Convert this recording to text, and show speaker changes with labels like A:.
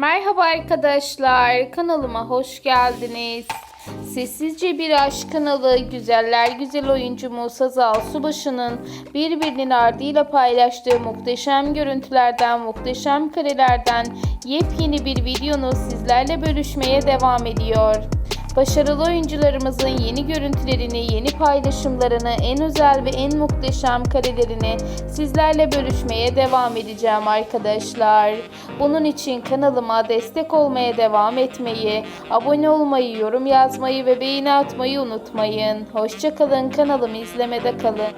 A: Merhaba arkadaşlar, kanalıma hoş geldiniz. Sessizce Bir Aşk kanalı güzeller güzel oyuncumuz Hazal Subaşı'nın birbirinin ardıyla paylaştığı muhteşem görüntülerden, muhteşem karelerden yepyeni bir videonu sizlerle bölüşmeye devam ediyor. Başarılı oyuncularımızın yeni görüntülerini, yeni paylaşımlarını, en özel ve en muhteşem karelerini sizlerle bölüşmeye devam edeceğim arkadaşlar. Bunun için kanalıma destek olmaya devam etmeyi, abone olmayı, yorum yazmayı ve beğeni atmayı unutmayın. Hoşçakalın kanalımı izlemede kalın.